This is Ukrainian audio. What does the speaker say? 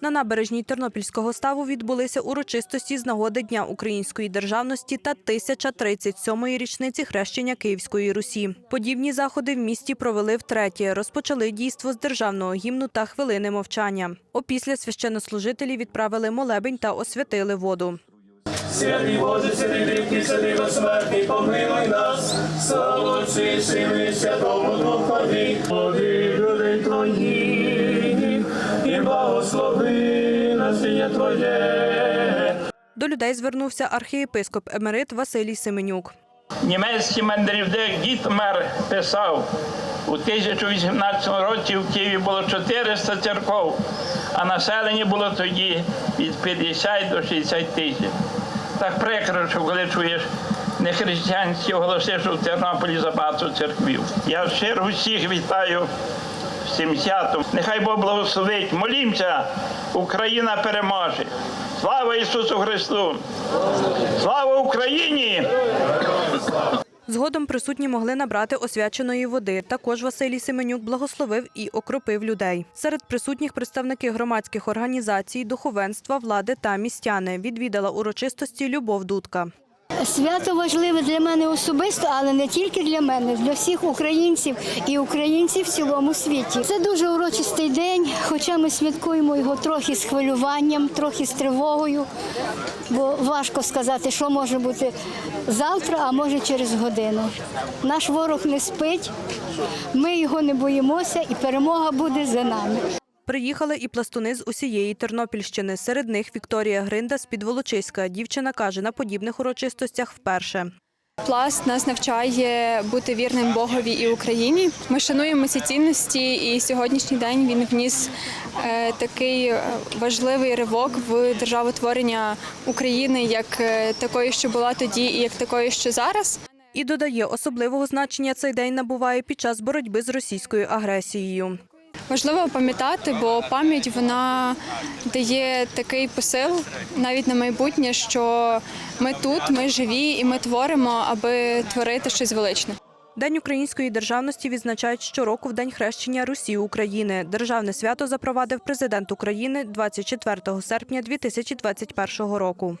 На набережній Тернопільського ставу відбулися урочистості з нагоди Дня української державності та 1037-ї річниці хрещення Київської Русі. Подібні заходи в місті провели втретє. Розпочали дійство з державного гімну та хвилини мовчання. Опісля священнослужителі відправили молебень та освятили воду. Святий Боже, святий рідкий, святий безсмертний, помилуй нас, слава Отцю і благослови насіння Твоє. До людей звернувся архієпископ емерит Василій Семенюк. Німецький мандрівник Гітмер писав, у 1018 році в Києві було 400 церков, а населення було тоді від 50 до 60 тисяч. Так прикро, що коли чуєш нехристиянські голоси, що в Тернополі забагато церквів. Я щиро всіх вітаю з цим святом. Нехай Бог благословить. Молімося, Україна переможе. Слава Ісусу Христу! Слава Україні! Згодом присутні могли набрати освяченої води. Також Василій Семенюк благословив і окропив людей. Серед присутніх представники громадських організацій, духовенства, влади та містяни відвідала урочистості Любов Дудка. Свято важливе для мене особисто, але не тільки для мене, для всіх українців і українців в цілому світі. Це дуже урочистий день, хоча ми святкуємо його трохи з хвилюванням, трохи з тривогою, бо важко сказати, що може бути завтра, а може через годину. Наш ворог не спить, ми його не боїмося, і перемога буде за нами. Приїхали і пластуни з усієї Тернопільщини. Серед них Вікторія Гринда з Підволочиська. Дівчина каже, на подібних урочистостях вперше. Пласт нас навчає бути вірним Богові і Україні. Ми шануємо ці цінності, і сьогоднішній день він вніс е, такий е, важливий ривок в державотворення України, як е, такої, що була тоді, і як такої, що зараз. І додає, особливого значення цей день набуває під час боротьби з російською агресією. Важливо пам'ятати, бо пам'ять вона дає такий посил навіть на майбутнє, що ми тут, ми живі і ми творимо, аби творити щось величне. День української державності відзначають щороку в День хрещення Русі України. Державне свято запровадив президент України 24 серпня 2021 року.